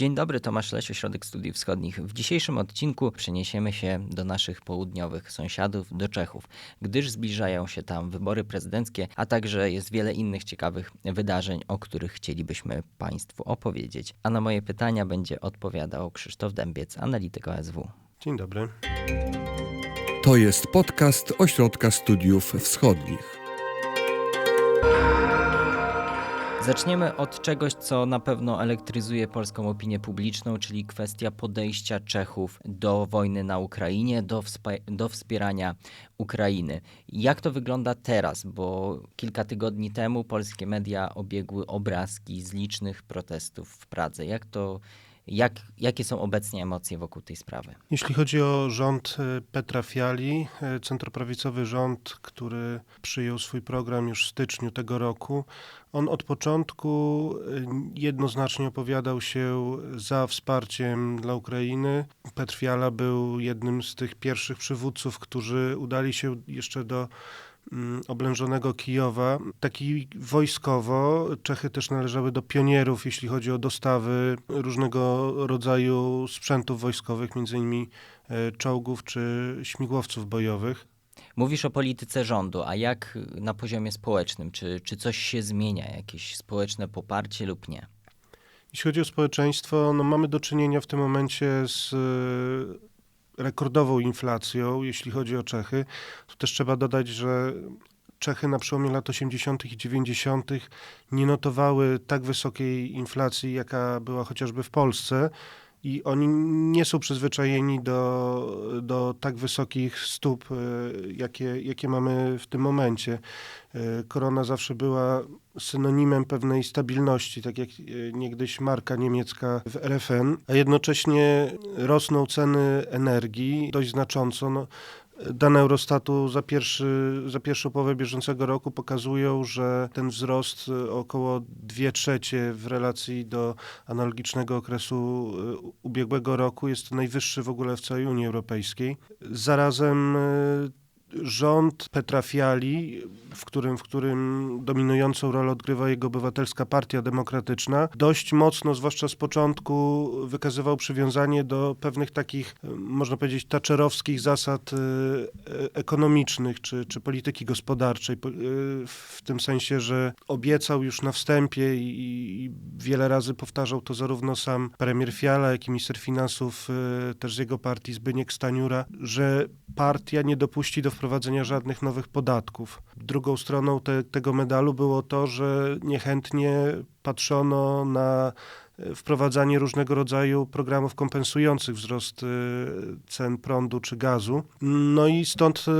Dzień dobry, Tomasz Lesio, Środek Studiów Wschodnich. W dzisiejszym odcinku przeniesiemy się do naszych południowych sąsiadów, do Czechów, gdyż zbliżają się tam wybory prezydenckie, a także jest wiele innych ciekawych wydarzeń, o których chcielibyśmy Państwu opowiedzieć. A na moje pytania będzie odpowiadał Krzysztof Dębiec, analityk OSW. Dzień dobry. To jest podcast Ośrodka Studiów Wschodnich. Zaczniemy od czegoś, co na pewno elektryzuje polską opinię publiczną, czyli kwestia podejścia Czechów do wojny na Ukrainie, do, do wspierania Ukrainy. Jak to wygląda teraz? Bo kilka tygodni temu polskie media obiegły obrazki z licznych protestów w Pradze. Jak to jak, jakie są obecnie emocje wokół tej sprawy? Jeśli chodzi o rząd e, Petra Fiali, e, centroprawicowy rząd, który przyjął swój program już w styczniu tego roku, on od początku e, jednoznacznie opowiadał się za wsparciem dla Ukrainy. Petr Fiala był jednym z tych pierwszych przywódców, którzy udali się jeszcze do oblężonego Kijowa. Taki wojskowo Czechy też należały do pionierów, jeśli chodzi o dostawy różnego rodzaju sprzętów wojskowych, między innymi e, czołgów czy śmigłowców bojowych. Mówisz o polityce rządu, a jak na poziomie społecznym? Czy, czy coś się zmienia, jakieś społeczne poparcie lub nie? Jeśli chodzi o społeczeństwo, no mamy do czynienia w tym momencie z rekordową inflacją, jeśli chodzi o Czechy. Tu też trzeba dodać, że Czechy na przełomie lat 80. i 90. nie notowały tak wysokiej inflacji, jaka była chociażby w Polsce i oni nie są przyzwyczajeni do, do tak wysokich stóp, e, jakie, jakie mamy w tym momencie. E, korona zawsze była synonimem pewnej stabilności, tak jak e, niegdyś marka niemiecka w RFN, a jednocześnie rosną ceny energii dość znacząco. No, Dane Eurostatu za, pierwszy, za pierwszą połowę bieżącego roku pokazują, że ten wzrost y, około 2 trzecie w relacji do analogicznego okresu y, ubiegłego roku jest najwyższy w ogóle w całej Unii Europejskiej. Zarazem y, rząd Petra Fiali, w którym, w którym dominującą rolę odgrywa jego obywatelska partia demokratyczna, dość mocno, zwłaszcza z początku, wykazywał przywiązanie do pewnych takich, można powiedzieć, taccerowskich zasad e, ekonomicznych czy, czy polityki gospodarczej. E, w tym sensie, że obiecał już na wstępie i, i wiele razy powtarzał to zarówno sam premier Fiala, jak i minister finansów e, też z jego partii Zbyniek Staniura, że partia nie dopuści do wprowadzenia żadnych nowych podatków. Drugą stroną te, tego medalu było to, że niechętnie patrzono na e, wprowadzanie różnego rodzaju programów kompensujących wzrost e, cen prądu czy gazu. No i stąd e,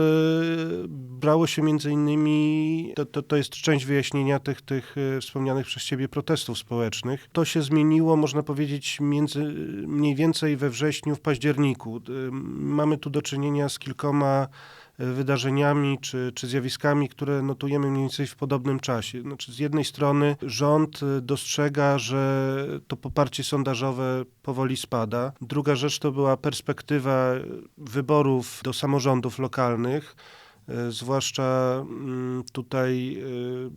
brało się między innymi, to, to, to jest część wyjaśnienia tych, tych wspomnianych przez ciebie protestów społecznych. To się zmieniło, można powiedzieć, między, mniej więcej we wrześniu, w październiku. Mamy tu do czynienia z kilkoma wydarzeniami czy, czy zjawiskami, które notujemy mniej więcej w podobnym czasie. Znaczy, z jednej strony rząd y, dostrzega, że to poparcie sondażowe powoli spada. Druga rzecz to była perspektywa wyborów do samorządów lokalnych. Y, zwłaszcza mm, tutaj y,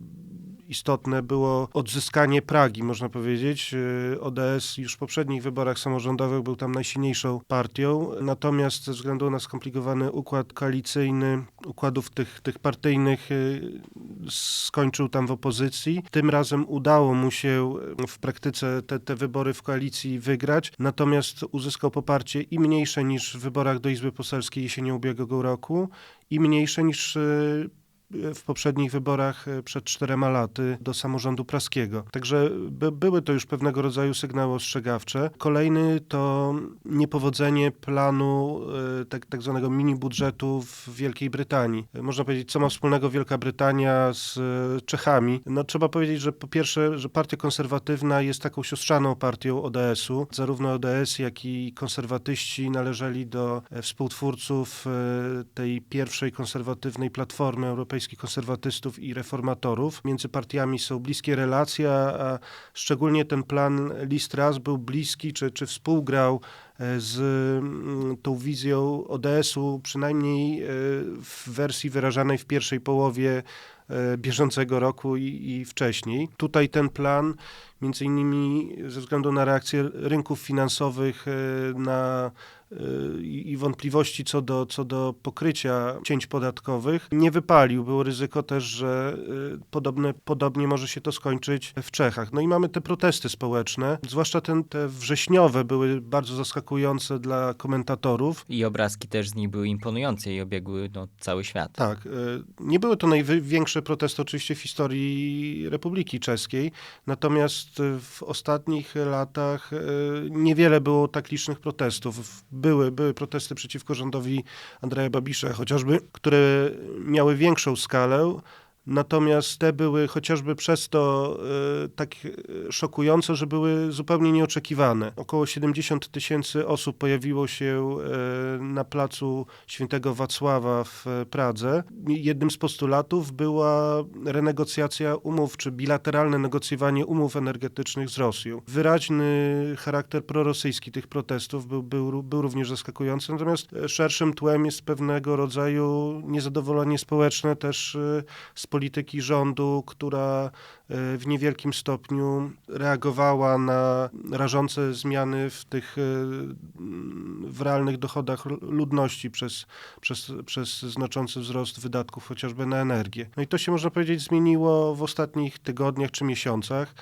istotne było odzyskanie Pragi, można powiedzieć. Y, ODS już w poprzednich wyborach samorządowych był tam najsilniejszą partią, natomiast ze względu na skomplikowany układ koalicyjny, układów tych, tych partyjnych skończył tam w opozycji. Tym razem udało mu się w praktyce te, te wybory w koalicji wygrać, natomiast uzyskał poparcie i mniejsze niż w wyborach do Izby Poselskiej jesienią ubiegłego roku i mniejsze niż y, w poprzednich wyborach e, przed czterema laty do samorządu praskiego. Także by, były to już pewnego rodzaju sygnały ostrzegawcze. Kolejny to niepowodzenie planu e, tak, tak zwanego mini budżetu w Wielkiej Brytanii. Można powiedzieć, co ma wspólnego Wielka Brytania z e, Czechami. No trzeba powiedzieć, że po pierwsze, że partia konserwatywna jest taką siostrzaną partią ODS-u. Zarówno ODS, jak i konserwatyści należeli do współtwórców tej pierwszej konserwatywnej platformy europejskiej europejskich konserwatystów i reformatorów. Między partiami są bliskie relacje, a szczególnie ten plan List Raz był bliski, czy, czy współgrał e, z mm, tą wizją ODS-u, przynajmniej e, w wersji wyrażanej w pierwszej połowie e, bieżącego roku i, i wcześniej. Tutaj ten plan, między innymi ze względu na reakcję rynków finansowych na i i wątpliwości co do, co do pokrycia cięć podatkowych, nie wypalił. Było ryzyko też, że e, podobne, podobnie może się to skończyć w Czechach. No i mamy te protesty społeczne, zwłaszcza ten, te wrześniowe były bardzo zaskakujące dla komentatorów. I obrazki też z nich były imponujące i obiegły no, cały świat. Tak, e, nie były to największe protesty oczywiście w historii Republiki Czeskiej, natomiast w ostatnich latach niewiele było tak licznych protestów. Były, były protesty przeciwko rządowi Andrzeja Babisza chociażby, które miały większą skalę, Natomiast te były chociażby przez to e, tak e, szokujące, że były zupełnie nieoczekiwane. Około 70 tysięcy osób pojawiło się e, na placu świętego Wacława w Pradze. Jednym z postulatów była renegocjacja umów, czy bilateralne negocjowanie umów energetycznych z Rosją. Wyraźny charakter prorosyjski tych protestów był, był, był również zaskakujący, natomiast szerszym tłem jest pewnego rodzaju niezadowolenie społeczne też z polityki rządu, która e, w niewielkim stopniu reagowała na rażące zmiany w tych e, w realnych dochodach ludności przez, przez, przez znaczący wzrost wydatków chociażby na energię. No i to się można powiedzieć zmieniło w ostatnich tygodniach czy miesiącach.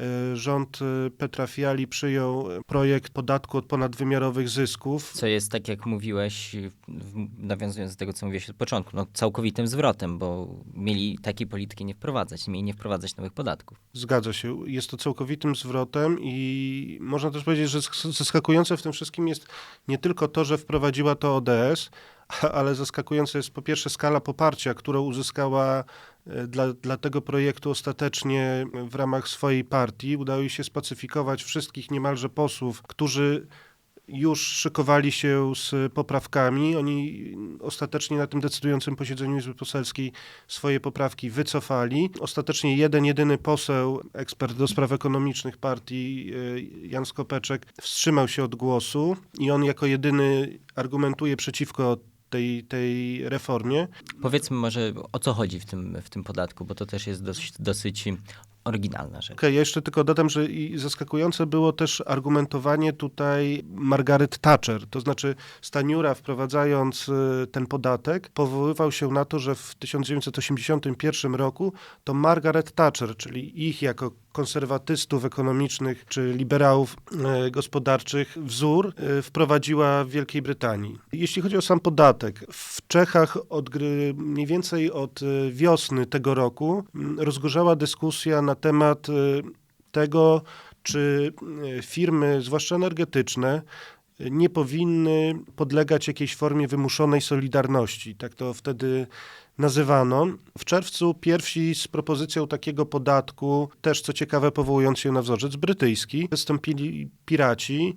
E, Rząd e, Petra Fiali przyjął projekt podatku od ponadwymiarowych zysków. Co jest, tak jak mówiłeś, w- nawiązując do tego, co mówiłeś od początku, no, całkowitym zwrotem, bo mieli takiej polityki nie wprowadzać, mieli nie wprowadzać nowych podatków. Zgadza się. Jest to całkowitym zwrotem i można też powiedzieć, że sk- zaskakujące w tym wszystkim jest nie tylko to, że wprowadziła to ODS, ale zaskakująca jest po pierwsze skala poparcia, którą uzyskała dla, dla tego projektu ostatecznie w ramach swojej partii. Udało się spacyfikować wszystkich niemalże posłów, którzy już szykowali się z poprawkami. Oni ostatecznie na tym decydującym posiedzeniu Izby Poselskiej swoje poprawki wycofali. Ostatecznie jeden, jedyny poseł, ekspert do spraw ekonomicznych partii, e, Jan Skopeczek, wstrzymał się od głosu i on jako jedyny argumentuje przeciwko tej, tej reformie. Powiedzmy może, o co chodzi w tym, w tym podatku, bo to też jest dosyć, dosyć oryginalna rzecz. Okej, ja jeszcze tylko dodam, że i zaskakujące było też argumentowanie tutaj Margaret Thatcher. To znaczy Staniura wprowadzając y, ten podatek powoływał się na to, że w 1981 roku to Margaret Thatcher, czyli ich jako konserwatystów ekonomicznych czy liberałów e, gospodarczych wzór e, wprowadziła w Wielkiej Brytanii. Jeśli chodzi o sam podatek, w Czechach od gry, mniej więcej od e, wiosny tego roku rozgorzała dyskusja na temat tego, czy firmy, zwłaszcza energetyczne, nie powinny podlegać jakiejś formie wymuszonej solidarności. Tak to wtedy nazywano. W czerwcu pierwsi z propozycją takiego podatku, też co ciekawe powołując się na wzorzec brytyjski, wystąpili piraci.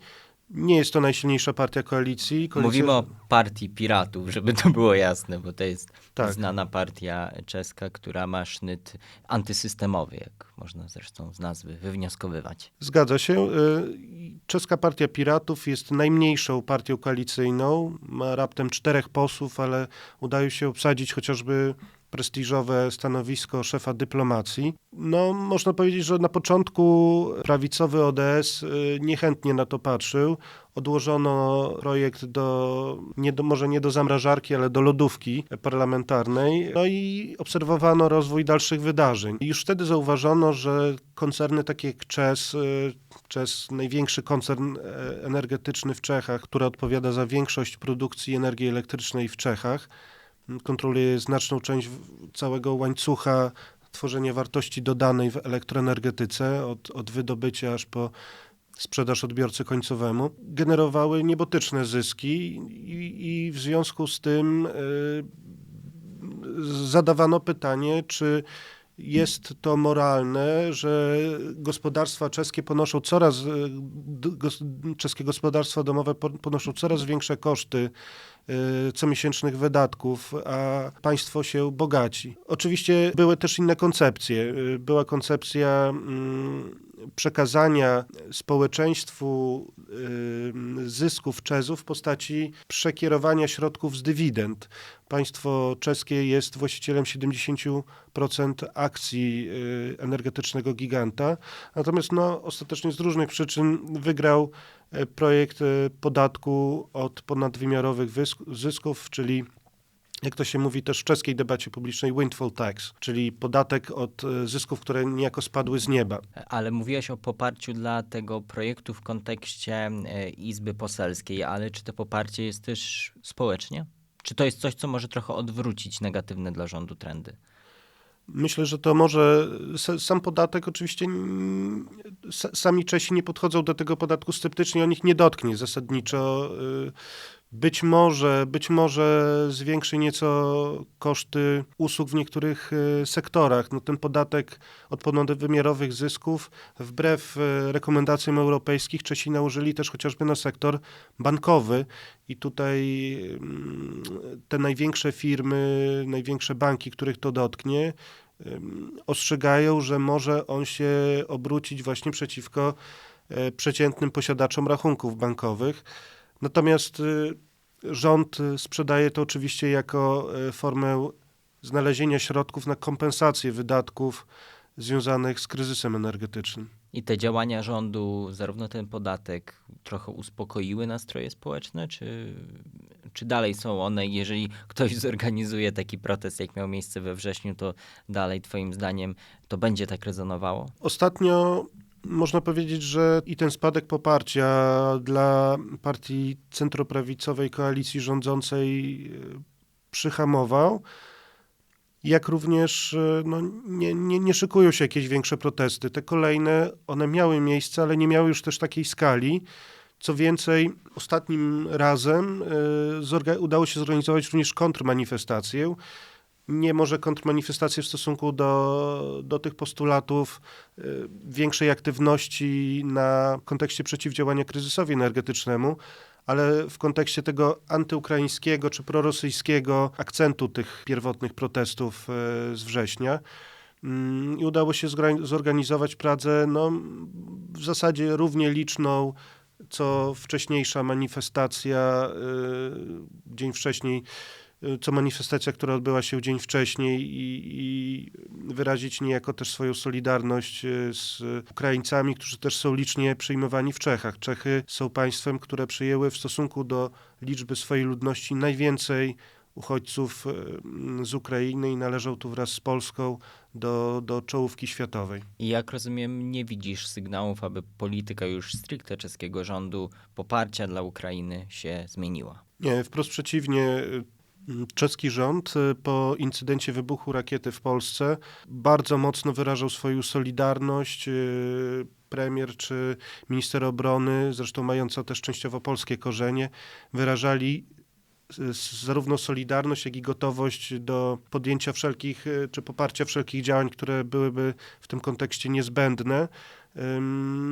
Nie jest to najsilniejsza partia koalicji. Koalicja- Mówimy o partii piratów, żeby to było jasne, bo to jest Tak. znana partia czeska, która ma sznyt antysystemowy, jak można zresztą z nazwy wywnioskowywać. Zgadza się. Y, Czeska Partia Piratów jest najmniejszą partią koalicyjną. Ma raptem czterech posłów, ale udaje się obsadzić chociażby prestiżowe stanowisko szefa dyplomacji. No, można powiedzieć, że na początku prawicowy ODS y, niechętnie na to patrzył. Odłożono projekt do, nie do, może nie do zamrażarki, ale do lodówki parlamentarnej. No i obserwowano rozwój dalszych wydarzeń. Już wtedy zauważono, że koncerny takie jak ČES, y, ČES największy koncern e, energetyczny w Czechach, który odpowiada za większość produkcji energii elektrycznej w Czechach, kontroluje znaczną część całego łańcucha tworzenia wartości dodanej w elektroenergetyce, od, od wydobycia aż po sprzedaż odbiorcy końcowemu, generowały niebotyczne zyski i, i w związku z tym y, zadawano pytanie, czy jest to moralne, że gospodarstwa czeskie ponoszą coraz, y, czeskie gospodarstwa domowe po- ponoszą coraz większe koszty comiesięcznych wydatków, a państwo się bogaci. Oczywiście były też inne koncepcje. Y, Była koncepcja mm, przekazania społeczeństwu zysków Czezu w postaci przekierowania środków z dywidend. Państwo czeskie jest właścicielem 70% akcji y, energetycznego giganta, natomiast no, ostatecznie z różnych przyczyn wygrał e, projekt e, podatku od ponadwymiarowych zysków, czyli jak to się mówi też w czeskiej debacie publicznej, windfall tax, czyli podatek od e, zysków, które niejako spadły z nieba. Ale mówiłeś o poparciu dla tego projektu w kontekście e, Izby Poselskiej, ale czy to poparcie jest też społecznie? Czy to jest coś, co może trochę odwrócić negatywne dla rządu trendy? Myślę, że to może sa- sam podatek oczywiście sa- sami Czesi nie podchodzą do tego podatku sceptycznie, on ich nie dotknie zasadniczo. Być może, być może zwiększy nieco koszty usług w niektórych y, sektorach. No, ten podatek od ponadwymiarowych zysków, wbrew y, rekomendacjom europejskich, Czesi nałożyli też chociażby na sektor bankowy i tutaj mm, te największe firmy, największe banki, których to dotknie, ostrzegają, że może on się obrócić właśnie przeciwko e, przeciętnym posiadaczom rachunków bankowych. Natomiast y, rząd y, sprzedaje to oczywiście jako e, formę znalezienia środków na kompensację wydatków związanych z kryzysem energetycznym. I te działania rządu, zarówno ten podatek, trochę uspokoiły nastroje społeczne, czy, czy dalej są one, jeżeli ktoś zorganizuje taki protest, jak miał miejsce we wrześniu, to dalej, Twoim zdaniem, to będzie tak rezonowało? Ostatnio można powiedzieć, że i ten spadek poparcia dla partii centroprawicowej koalicji rządzącej e, przyhamował, jak również e, no, nie, nie, nie szykują się jakieś większe protesty. Te kolejne, one miały miejsce, ale nie miały już też takiej skali. Co więcej, ostatnim razem zorga- udało się zorganizować również kontrmanifestację. Nie może kontrmanifestację w stosunku do, do tych postulatów e, większej aktywności na kontekście przeciwdziałania kryzysowi energetycznemu, ale w kontekście tego antyukraińskiego czy prorosyjskiego akcentu tych pierwotnych protestów e, z września. Mm, I udało się zorganizować Pradze no, w zasadzie równie liczną, co wcześniejsza manifestacja, y, dzień wcześniej, y, co manifestacja, która odbyła się dzień wcześniej i, i wyrazić niejako też swoją solidarność y, z Ukraińcami, którzy też są licznie przyjmowani w Czechach. Czechy są państwem, które przyjęły w stosunku do liczby swojej ludności najwięcej uchodźców y, z Ukrainy i należą tu wraz z Polską do, do czołówki światowej. I jak rozumiem, nie widzisz sygnałów, aby polityka już stricte czeskiego rządu poparcia dla Ukrainy się zmieniła. Nie, wprost przeciwnie. Czeski rząd y, po incydencie wybuchu rakiety w Polsce bardzo mocno wyrażał swoją solidarność. y, Premier czy minister obrony, zresztą mająca też częściowo polskie korzenie, wyrażali y, zarówno solidarność, jak i gotowość do podjęcia wszelkich, czy poparcia wszelkich działań, które byłyby w tym kontekście niezbędne.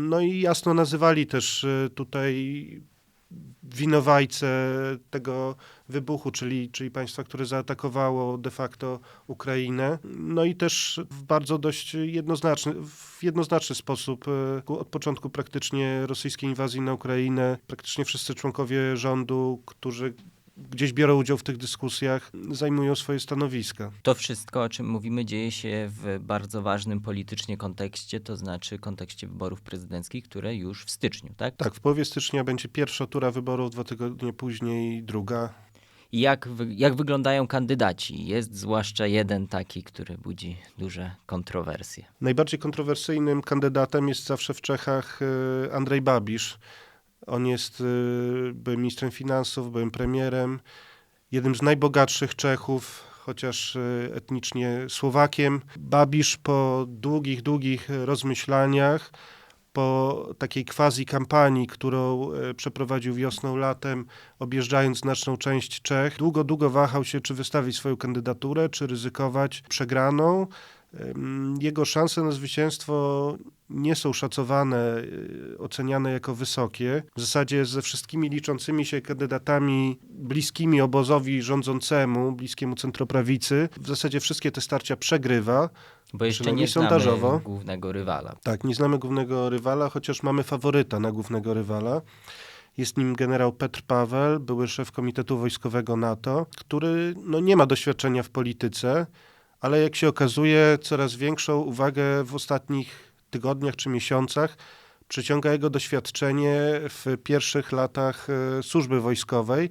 No i jasno nazywali też tutaj winowajcę tego wybuchu, czyli, czyli państwa, które zaatakowało de facto Ukrainę. No i też w bardzo dość jednoznaczny, w jednoznaczny sposób e, od początku praktycznie rosyjskiej inwazji na Ukrainę, praktycznie wszyscy członkowie rządu, którzy gdzieś biorą udział w tych dyskusjach, zajmują swoje stanowiska. To wszystko, o czym mówimy, dzieje się w bardzo ważnym politycznie kontekście, to znaczy kontekście wyborów prezydenckich, które już w styczniu, tak? Tak, w połowie stycznia będzie pierwsza tura wyborów, dwa tygodnie później druga. Jak, jak wyglądają kandydaci? Jest zwłaszcza jeden taki, który budzi duże kontrowersje. Najbardziej kontrowersyjnym kandydatem jest zawsze w Czechach e, Andrzej Babisz. On jest e, byłym ministrem finansów, byłym premierem, jednym z najbogatszych Czechów, chociaż e, etnicznie Słowakiem. Babisz po długich, długich rozmyślaniach, po takiej quasi kampanii, którą e, przeprowadził wiosną, latem, objeżdżając znaczną część Czech, długo, długo wahał się, czy wystawić swoją kandydaturę, czy ryzykować przegraną. Jego szanse na zwycięstwo nie są szacowane, y, oceniane jako wysokie. W zasadzie ze wszystkimi liczącymi się kandydatami bliskimi obozowi rządzącemu, bliskiemu centroprawicy, w zasadzie wszystkie te starcia przegrywa. Bo jeszcze nie znamy sondażowo. głównego rywala. Tak, nie znamy głównego rywala, chociaż mamy faworyta na głównego rywala. Jest nim generał Petr Paweł, były szef Komitetu Wojskowego NATO, który no, nie ma doświadczenia w polityce, ale jak się okazuje, coraz większą uwagę w ostatnich tygodniach czy miesiącach przyciąga jego doświadczenie w pierwszych latach e, służby wojskowej,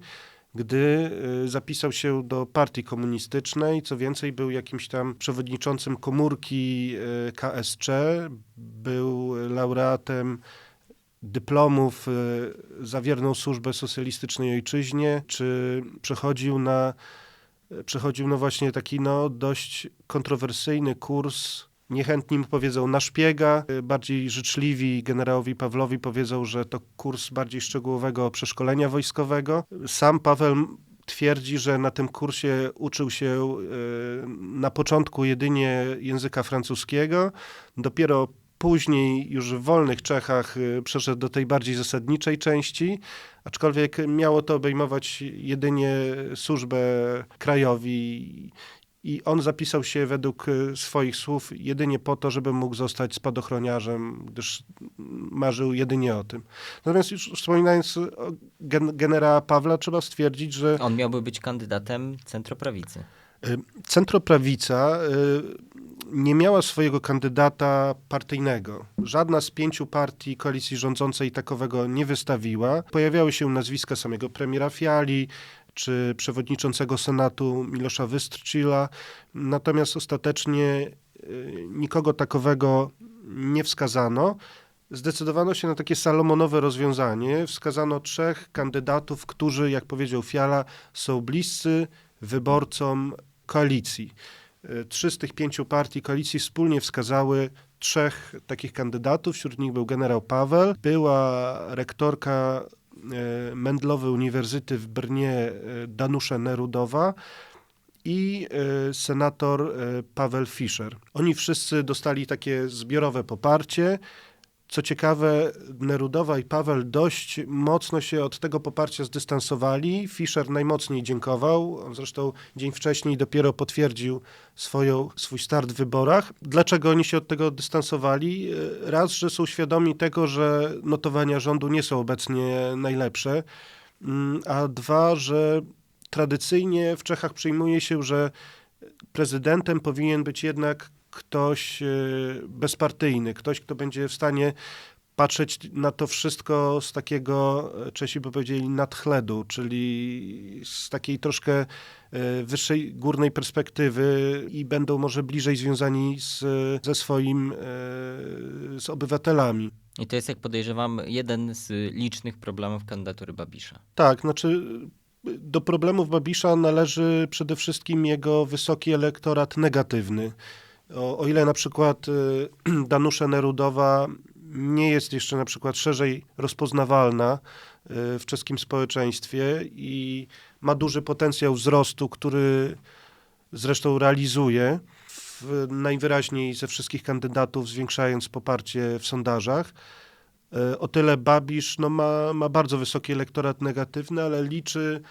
gdy e, zapisał się do partii komunistycznej, co więcej był jakimś tam przewodniczącym komórki e, KSC, był laureatem dyplomów za wierną służbę socjalistycznej ojczyźnie, czy przechodził na, przechodził no właśnie taki no dość kontrowersyjny kurs. Niechętni mu powiedzą na szpiega, bardziej życzliwi generałowi Pawlowi powiedzą, że to kurs bardziej szczegółowego przeszkolenia wojskowego. Sam Paweł twierdzi, że na tym kursie uczył się e, na początku jedynie języka francuskiego, dopiero później już w wolnych Czechach e, przeszedł do tej bardziej zasadniczej części, aczkolwiek miało to obejmować jedynie służbę krajowi i on zapisał się według e, swoich słów jedynie po to, żeby mógł zostać spadochroniarzem, gdyż marzył jedynie o tym. Natomiast już wspominając o gen generała Pawła, trzeba stwierdzić, że On miałby być kandydatem centroprawicy. y, centroprawica y, nie miała swojego kandydata partyjnego. Żadna z pięciu partii koalicji rządzącej takowego nie wystawiła. Pojawiały się nazwiska samego premiera Fiali, czy przewodniczącego Senatu Milosza Wystrczyla, natomiast ostatecznie y, nikogo takowego nie wskazano. Zdecydowano się na takie salomonowe rozwiązanie. Wskazano trzech kandydatów, którzy, jak powiedział Fiala, są bliscy wyborcom koalicji. Y, Trzy z tych pięciu partii koalicji wspólnie wskazały trzech takich kandydatów. Wśród nich był generał Paweł, była rektorka e, Mendlowy Uniwersyty w Brnie e, Danusze Nerudowa i e, senator e, Paweł Fischer. Oni wszyscy dostali takie zbiorowe poparcie. Co ciekawe, Nerudowa i Paweł dość mocno się od tego poparcia zdystansowali. Fischer najmocniej dziękował, on zresztą dzień wcześniej dopiero potwierdził swoją, swój start w wyborach. Dlaczego oni się od tego dystansowali? Raz, że są świadomi tego, że notowania rządu nie są obecnie najlepsze, Mm, a dwa, że tradycyjnie w Czechach przyjmuje się, że prezydentem powinien być jednak ktoś e, bezpartyjny, ktoś, kto będzie w stanie patrzeć na to wszystko z takiego, e, Czesi by powiedzieli, nadchledu, czyli z takiej troszkę e, wyższej, górnej perspektywy i będą może bliżej związani z, ze swoim, z obywatelami. I to jest, jak podejrzewam, jeden z licznych problemów kandydatury Babisza. Tak, znaczy do problemów Babisza należy przede wszystkim jego wysoki elektorat negatywny. O, o ile na przykład y, Danusze Nerudowa nie jest jeszcze na przykład szerzej rozpoznawalna y, w czeskim społeczeństwie i ma duży potencjał wzrostu, który zresztą realizuje w, najwyraźniej ze wszystkich kandydatów, zwiększając poparcie w sondażach. E, O tyle Babisz no, ma, ma bardzo wysoki elektorat negatywny, ale liczy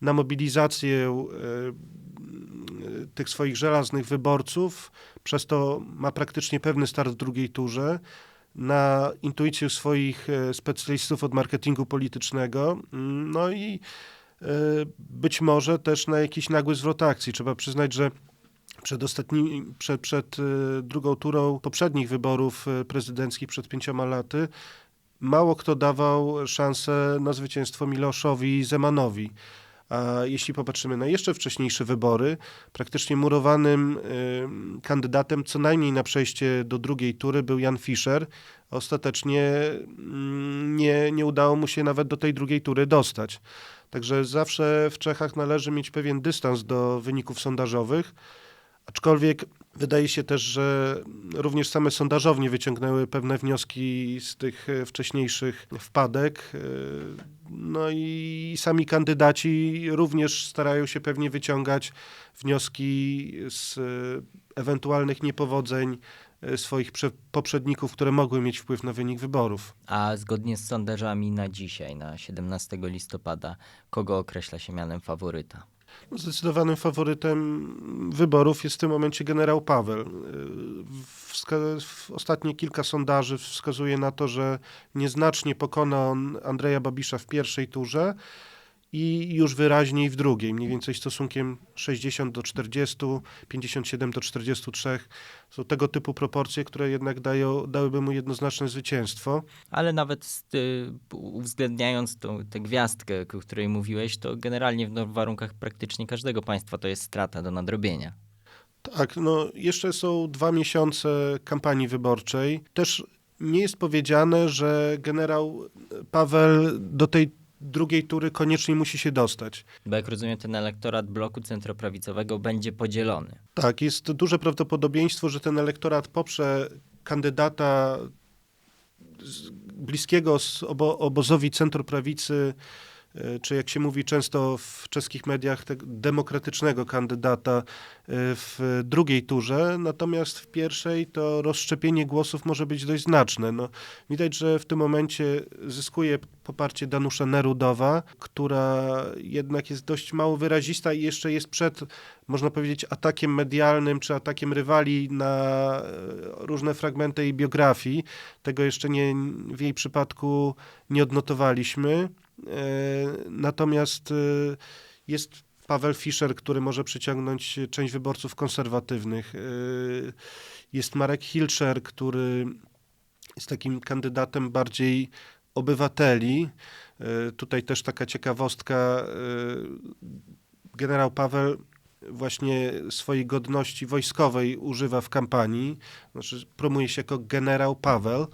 na mobilizację tych swoich żelaznych wyborców, przez to ma praktycznie pewny start w drugiej turze, na intuicję swoich e, specjalistów od marketingu politycznego, mm, no i e, być może też na jakiś nagły zwrot akcji. Trzeba przyznać, że przed, ostatni, przed, przed e, drugą turą poprzednich wyborów prezydenckich przed pięcioma laty mało kto dawał szansę na zwycięstwo Miloszowi Zemanowi. A jeśli popatrzymy na jeszcze wcześniejsze wybory, praktycznie murowanym kandydatem co najmniej na przejście do drugiej tury był Jan Fischer. Ostatecznie nie, nie udało mu się nawet do tej drugiej tury dostać. Także zawsze w Czechach należy mieć pewien dystans do wyników sondażowych, Aczkolwiek wydaje się też, że również same sondażownie wyciągnęły pewne wnioski z tych e, wcześniejszych wpadek. E, No i sami kandydaci również starają się pewnie wyciągać wnioski z e, ewentualnych niepowodzeń swoich prze- poprzedników, które mogły mieć wpływ na wynik wyborów. A zgodnie z sondażami na dzisiaj, na 17 listopada, kogo określa się mianem faworyta? Zdecydowanym faworytem wyborów jest w tym momencie generał Paweł. Y, Wska- ostatnie kilka sondaży wskazuje na to, że nieznacznie pokona on Andrzeja Babisza w pierwszej turze i już wyraźniej w drugiej, mniej więcej stosunkiem 60 do 40, 57 do 43. Są tego typu proporcje, które jednak dają, dałyby mu jednoznaczne zwycięstwo. Ale nawet uwzględniając tą, tę gwiazdkę, o której mówiłeś, to generalnie w no, warunkach praktycznie każdego państwa to jest strata do nadrobienia. Tak, no jeszcze są dwa miesiące kampanii wyborczej. Też nie jest powiedziane, że generał Paweł do tej drugiej tury koniecznie musi się dostać. Bo jak rozumiem, ten elektorat bloku centroprawicowego będzie podzielony. Tak, jest duże prawdopodobieństwo, że ten elektorat poprze kandydata bliskiego z obo, obozowi centroprawicy, e, czy jak się mówi często w czeskich mediach, demokratycznego kandydata e, w drugiej turze, natomiast w pierwszej to rozszczepienie głosów może być dość znaczne. No, widać, że w tym momencie zyskuje poparcie Danusza Nerudowa, która jednak jest dość mało wyrazista i jeszcze jest przed, można powiedzieć, atakiem medialnym czy atakiem rywali na e, różne fragmenty jej biografii. Tego jeszcze nie, w jej przypadku nie odnotowaliśmy. E, Natomiast e, jest Paweł Fischer, który może przyciągnąć część wyborców konserwatywnych. E, Jest Marek Hilscher, który jest takim kandydatem bardziej obywateli. Tutaj też taka ciekawostka. Generał Paweł właśnie swojej godności wojskowej używa w kampanii. Znaczy promuje się jako generał Paweł.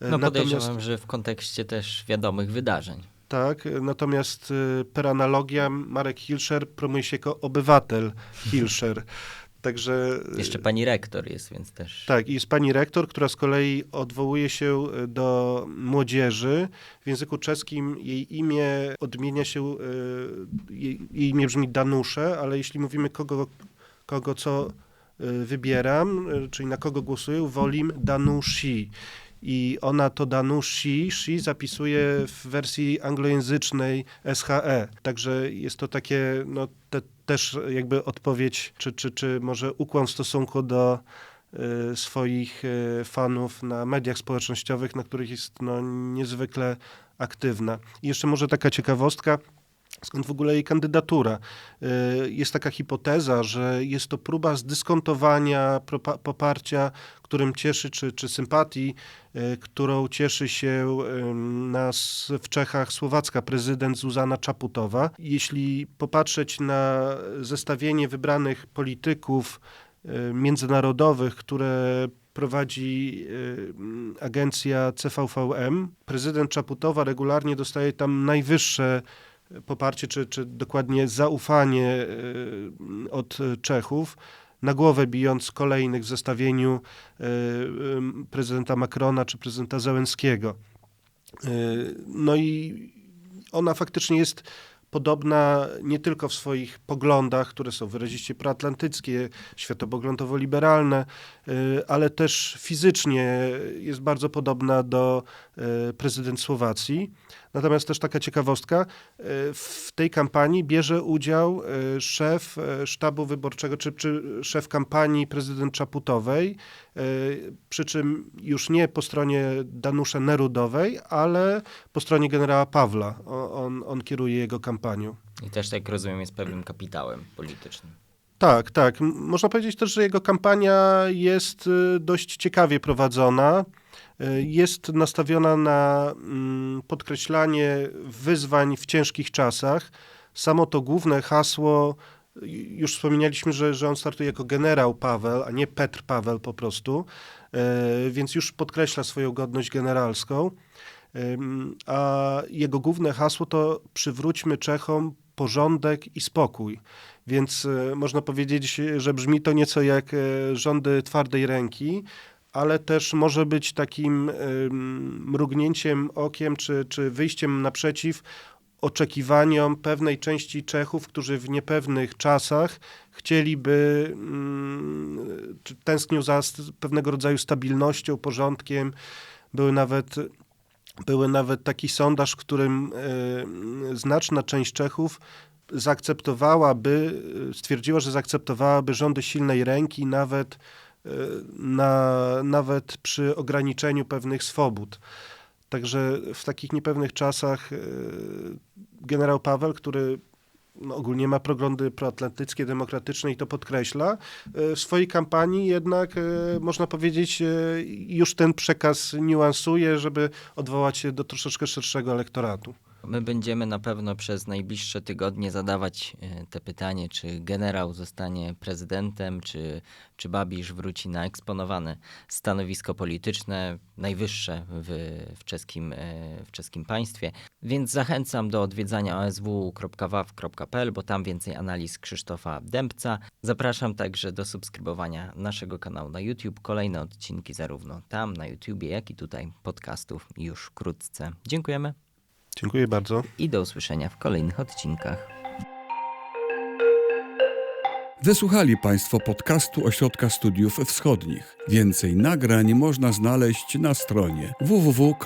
No podejrzewam, że w kontekście też wiadomych wydarzeń. Tak, natomiast y, per analogia Marek Hilscher promuje się jako obywatel Hilscher. Także y, Jeszcze pani rektor jest, więc też... tak, jest pani rektor, która z kolei odwołuje się y, do młodzieży. W języku czeskim jej imię odmienia się, jej, jej imię brzmi Danusze, ale jeśli mówimy kogo, kogo co wybieram, czyli na kogo głosuję, wolim Danushi. I ona to Danushi shi zapisuje w wersji anglojęzycznej SHE. Także jest to takie no, te, też jakby odpowiedź, czy, czy, czy może ukłon w stosunku do y, swoich y, fanów na mediach społecznościowych, na których jest no, niezwykle aktywna. I jeszcze może taka ciekawostka, skąd w ogóle jej kandydatura. Y, Jest taka hipoteza, że jest to próba zdyskontowania poparcia, którym cieszy, czy, czy sympatii, y, którą cieszy się nas w Czechach słowacka prezydent Zuzana Czaputowa. Jeśli popatrzeć na zestawienie wybranych polityków y, międzynarodowych, które prowadzi agencja CVVM, prezydent Czaputowa regularnie dostaje tam najwyższe poparcie, czy, czy dokładnie zaufanie y, od Czechów, na głowę bijąc kolejnych w zestawieniu y, prezydenta Macrona czy prezydenta Zełenskiego. Y, No i ona faktycznie jest podobna nie tylko w swoich poglądach, które są wyraziście proatlantyckie, światopoglądowo-liberalne, ale też fizycznie jest bardzo podobna do prezydent Słowacji. Natomiast też taka ciekawostka, y, w tej kampanii bierze udział y, szef sztabu wyborczego, czy, czy szef kampanii prezydent Czaputowej, przy czym już nie po stronie Danusza Nerudowej, ale po stronie generała Pawła. O- On, on kieruje jego kampanią. I też, jak rozumiem, jest pewnym kapitałem politycznym. Tak, tak. Można powiedzieć też, że jego kampania jest y, dość ciekawie prowadzona. Y, Jest nastawiona na mm, podkreślanie wyzwań w ciężkich czasach. Samo to główne hasło, y, już wspominaliśmy, że, że on startuje jako generał Paweł, a nie Petr Paweł po prostu, więc już podkreśla swoją godność generalską. A jego główne hasło to przywróćmy Czechom porządek i spokój. Więc e, można powiedzieć, że brzmi to nieco jak e, rządy twardej ręki, ale też może być takim em, mrugnięciem okiem czy, czy wyjściem naprzeciw oczekiwaniom pewnej części Czechów, którzy w niepewnych czasach chcieliby, mm, tęsknią za pewnego rodzaju stabilnością, porządkiem. Były nawet, były nawet taki sondaż, w którym e, znaczna część Czechów zaakceptowałaby, stwierdziła, że zaakceptowałaby rządy silnej ręki nawet, e, na, nawet przy ograniczeniu pewnych swobód. Także w takich niepewnych czasach e, generał Paweł, który no, ogólnie ma poglądy proatlantyckie, demokratyczne i to podkreśla, e, w swojej kampanii jednak, e, można powiedzieć, e, już ten przekaz niuansuje, żeby odwołać się do troszeczkę szerszego elektoratu. My będziemy na pewno przez najbliższe tygodnie zadawać e, te pytanie, czy generał zostanie prezydentem, czy, czy Babisz wróci na eksponowane stanowisko polityczne, najwyższe w, w, czeskim, e, w czeskim państwie. Więc zachęcam do odwiedzania osw.waw.pl, bo tam więcej analiz Krzysztofa Dębca. Zapraszam także do subskrybowania naszego kanału na YouTube. Kolejne odcinki zarówno tam na YouTubie, jak i tutaj podcastów już wkrótce. Dziękujemy Dziękuję bardzo. i do usłyszenia w kolejnych odcinkach. Wysłuchali Państwo podcastu Ośrodka Studiów Wschodnich. Więcej nagrań można znaleźć na stronie www.osw.waw.pl.